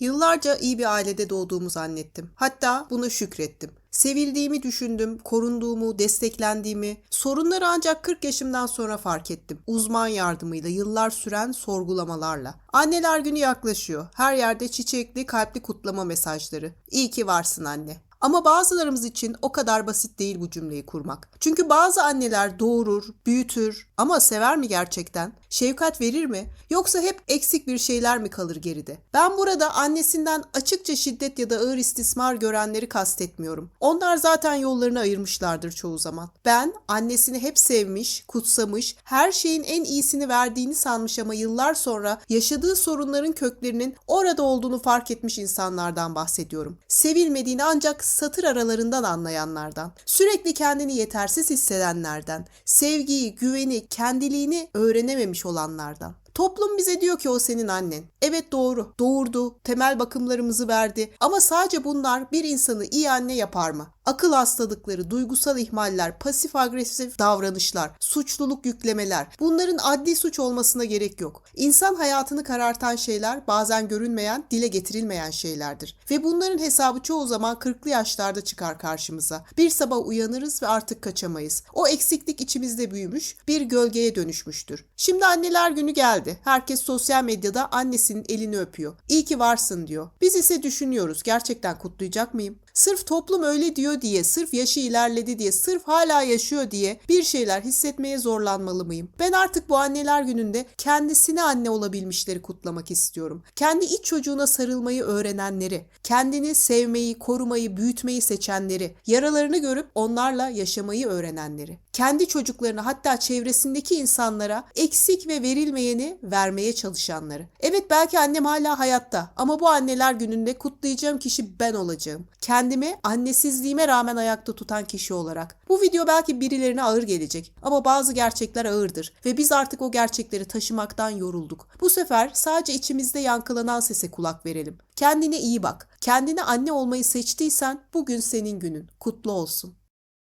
Yıllarca iyi bir ailede doğduğumu zannettim. Hatta buna şükrettim. Sevildiğimi düşündüm, korunduğumu, desteklendiğimi, sorunları ancak 40 yaşımdan sonra fark ettim. Uzman yardımıyla, yıllar süren sorgulamalarla. Anneler günü yaklaşıyor. Her yerde çiçekli, kalpli kutlama mesajları. İyi ki varsın anne. Ama bazılarımız için o kadar basit değil bu cümleyi kurmak. Çünkü bazı anneler doğurur, büyütür ama sever mi gerçekten? Şefkat verir mi? Yoksa hep eksik bir şeyler mi kalır geride? Ben burada annesinden açıkça şiddet ya da ağır istismar görenleri kastetmiyorum. Onlar zaten yollarını ayırmışlardır çoğu zaman. Ben annesini hep sevmiş, kutsamış, her şeyin en iyisini verdiğini sanmış ama yıllar sonra yaşadığı sorunların köklerinin orada olduğunu fark etmiş insanlardan bahsediyorum. Sevilmediğini ancak satır aralarından anlayanlardan, sürekli kendini yetersiz hissedenlerden, sevgiyi, güveni, kendiliğini öğrenememiş olanlardan. Toplum bize diyor ki o senin annen. Evet doğru. Doğurdu, temel bakımlarımızı verdi ama sadece bunlar bir insanı iyi anne yapar mı? Akıl hastalıkları, duygusal ihmaller, pasif agresif davranışlar, suçluluk yüklemeler. Bunların adli suç olmasına gerek yok. İnsan hayatını karartan şeyler bazen görünmeyen, dile getirilmeyen şeylerdir. Ve bunların hesabı çoğu zaman 40'lı yaşlarda çıkar karşımıza. Bir sabah uyanırız ve artık kaçamayız. O eksiklik içimizde büyümüş, bir gölgeye dönüşmüştür. Şimdi anneler günü geldi. Herkes sosyal medyada annesinin elini öpüyor. İyi ki varsın diyor. Biz ise düşünüyoruz. Gerçekten kutlayacak mıyım? Sırf toplum öyle diyor diye, sırf yaşı ilerledi diye, sırf hala yaşıyor diye bir şeyler hissetmeye zorlanmalı mıyım? Ben artık bu anneler gününde kendisine anne olabilmişleri kutlamak istiyorum. Kendi iç çocuğuna sarılmayı öğrenenleri, kendini sevmeyi, korumayı, büyütmeyi seçenleri, yaralarını görüp onlarla yaşamayı öğrenenleri, kendi çocuklarına hatta çevresindeki insanlara eksik ve verilmeyeni vermeye çalışanları. Evet belki annem hala hayatta ama bu anneler gününde kutlayacağım kişi ben olacağım. Kendimi annesizliğime rağmen ayakta tutan kişi olarak. Bu video belki birilerine ağır gelecek ama bazı gerçekler ağırdır ve biz artık o gerçekleri taşımaktan yorulduk. Bu sefer sadece içimizde yankılanan sese kulak verelim. Kendine iyi bak. Kendine anne olmayı seçtiysen bugün senin günün. Kutlu olsun.